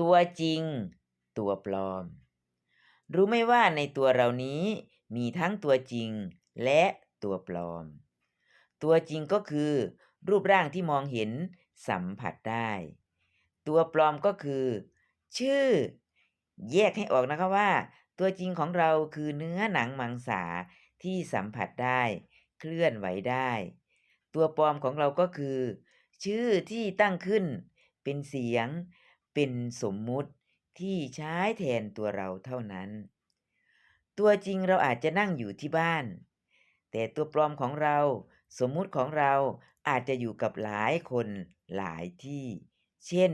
ตัวจริง ตัวปลอม รู้ไหมว่าในตัวเรานี้มีทั้งตัวจริงและตัวปลอม ตัวจริงก็คือ รูปร่างที่มองเห็นสัมผัสได้ ตัวปลอมก็คือ ชื่อ แยกให้ออกนะคะว่า ตัวจริงของเราคือเนื้อหนังมังสาที่สัมผัสได้ เคลื่อนไหวได้ ตัวปลอมของเราก็คือ ชื่อที่ตั้งขึ้น เป็นเสียง เป็นสมมุติที่ใช้แทนตัวเราเท่านั้น ตัวจริงเราอาจจะนั่งอยู่ที่บ้าน แต่ตัวปลอมของเราสมมุติของเราอาจจะอยู่กับหลายคนหลายที่ เช่น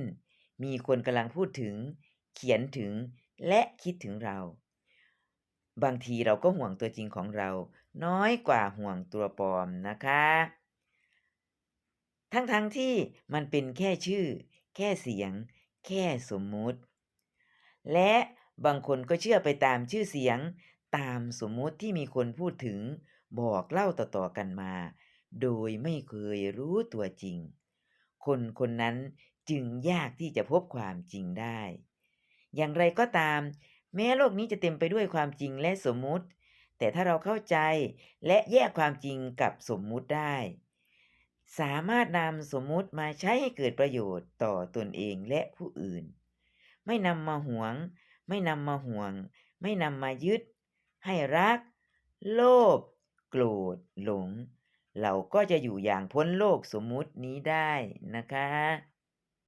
มีคนกำลังพูดถึง เขียนถึงและคิดถึงเรา บางทีเราก็ห่วงตัวจริงของเรา น้อยกว่าห่วงตัวปลอมนะคะ ทั้งๆทที่มันเป็นแค่ชื่อ แค่เสียง แค่สมมุติ และบางคนก็เชื่อไปตามชื่อเสียง ตามสมมุติที่มีคนพูดถึง บอกเล่าต่อๆกันมา โดยไม่เคยรู้ตัวจริง คนคนนั้นจึงยากที่จะพบความจริงได้ อย่างไรก็ตาม แม้โลกนี้จะเต็มไปด้วยความจริงและสมมุติ แต่ถ้าเราเข้าใจและแยกความจริงกับสมมุติได้ สามารถนำสมมุติมาใช้ให้เกิดประโยชน์ต่อตนเองและผู้อื่น ไม่นำมาหวง ไม่นำมาห่วง ไม่นำมายึด ให้รัก โลภโกรธหลง เราก็จะอยู่อย่างพ้นโลกสมมุตินี้ได้นะคะ